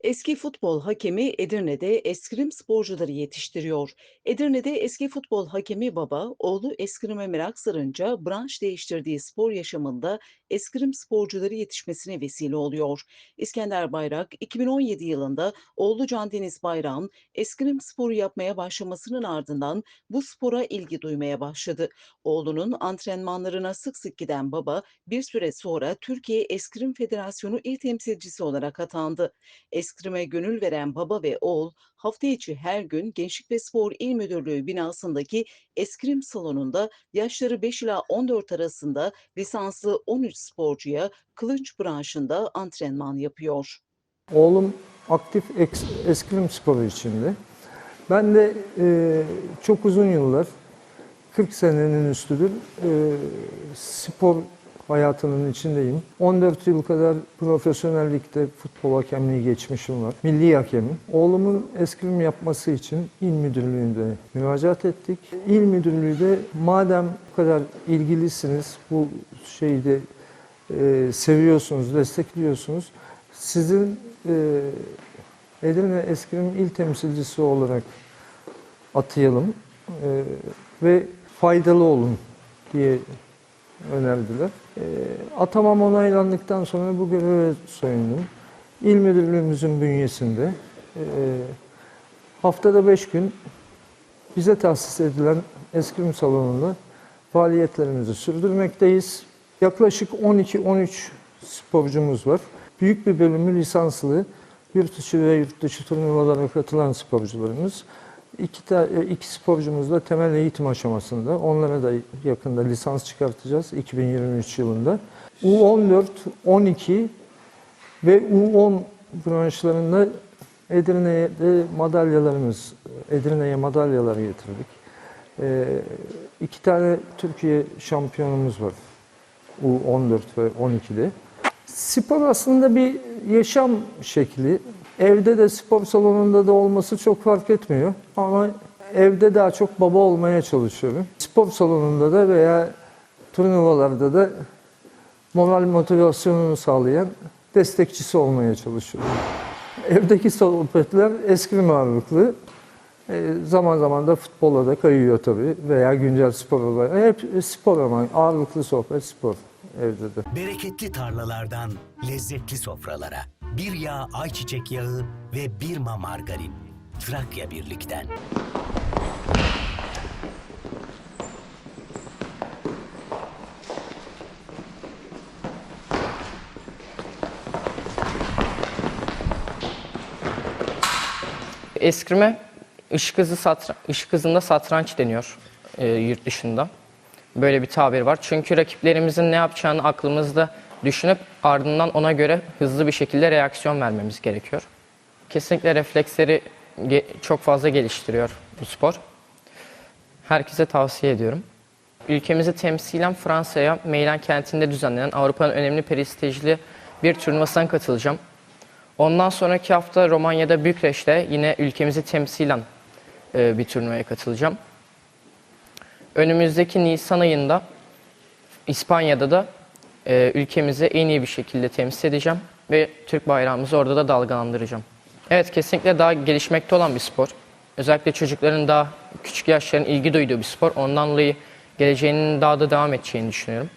Eski futbol hakemi Edirne'de eskrim sporcuları yetiştiriyor. Edirne'de eski futbol hakemi baba, oğlu eskrime merak sarınca branş değiştirdiği spor yaşamında eskrim sporcuları yetişmesine vesile oluyor. İskender Bayrak, 2017 yılında oğlu Can Deniz Bayrak'ın eskrim sporu yapmaya başlamasının ardından bu spora ilgi duymaya başladı. Oğlunun antrenmanlarına sık sık giden baba, bir süre sonra Türkiye Eskrim Federasyonu il temsilcisi olarak atandı. Eskrime gönül veren baba ve oğul hafta içi her gün Gençlik ve Spor İl Müdürlüğü binasındaki eskrim salonunda yaşları 5 ila 14 arasında lisanslı 13 sporcuya kılınç branşında antrenman yapıyor. Oğlum aktif eskrim sporu içinde. Ben de e, çok uzun yıllar, 40 senenin üstüdür e, spor hayatının içindeyim. 14 yıl kadar profesyonellikte futbol hakemliği geçmişim var. Milli hakemim. Oğlumun eskrim yapması için il müdürlüğünde müracaat ettik. İl müdürlüğü de madem bu kadar ilgilisiniz, bu şeyde e, seviyorsunuz, destekliyorsunuz. Sizin e, Edirne Eskrim il temsilcisi olarak atayalım e, ve faydalı olun diye önerdiler. E, atamam onaylandıktan sonra bu göreve soyundum. İl müdürlüğümüzün bünyesinde e, haftada beş gün bize tahsis edilen eskrim salonunda faaliyetlerimizi sürdürmekteyiz. Yaklaşık 12-13 sporcumuz var. Büyük bir bölümü lisanslı, yurt içi ve yurt dışı turnuvalara katılan sporcularımız. İki, ta, e, iki sporcumuz da temel eğitim aşamasında. Onlara da yakında lisans çıkartacağız 2023 yılında. U14, 12 ve U10 branşlarında Edirne'ye de madalyalarımız, Edirne'ye madalyalar getirdik. Ee, iki tane Türkiye şampiyonumuz var. U14 ve 12'de. Spor aslında bir yaşam şekli. Evde de spor salonunda da olması çok fark etmiyor. Ama evde daha çok baba olmaya çalışıyorum. Spor salonunda da veya turnuvalarda da moral motivasyonunu sağlayan destekçisi olmaya çalışıyorum. Evdeki sohbetler eskrim ağırlıklı. E, zaman zaman da futbola da kayıyor tabii veya güncel spor olarak. Hep spor ama ağırlıklı sohbet spor evde de. Bereketli tarlalardan lezzetli sofralara. Bir yağ ayçiçek yağı ve bir ma margarin. Trakya Birlik'ten. Eskrime ışık, hızı satra, ışık hızında satranç deniyor e, yurt dışında. Böyle bir tabir var. Çünkü rakiplerimizin ne yapacağını aklımızda düşünüp ardından ona göre hızlı bir şekilde reaksiyon vermemiz gerekiyor. Kesinlikle refleksleri çok fazla geliştiriyor bu spor. Herkese tavsiye ediyorum. Ülkemizi temsilen Fransa'ya Meylan kentinde düzenlenen Avrupa'nın önemli prestijli bir turnuvasına katılacağım. Ondan sonraki hafta Romanya'da Bükreş'te yine ülkemizi temsilen e, bir turnuvaya katılacağım. Önümüzdeki Nisan ayında İspanya'da da e, ülkemizi en iyi bir şekilde temsil edeceğim ve Türk bayrağımızı orada da dalgalandıracağım. Evet kesinlikle daha gelişmekte olan bir spor. Özellikle çocukların daha küçük yaşların ilgi duyduğu bir spor. Ondan dolayı geleceğinin daha da devam edeceğini düşünüyorum.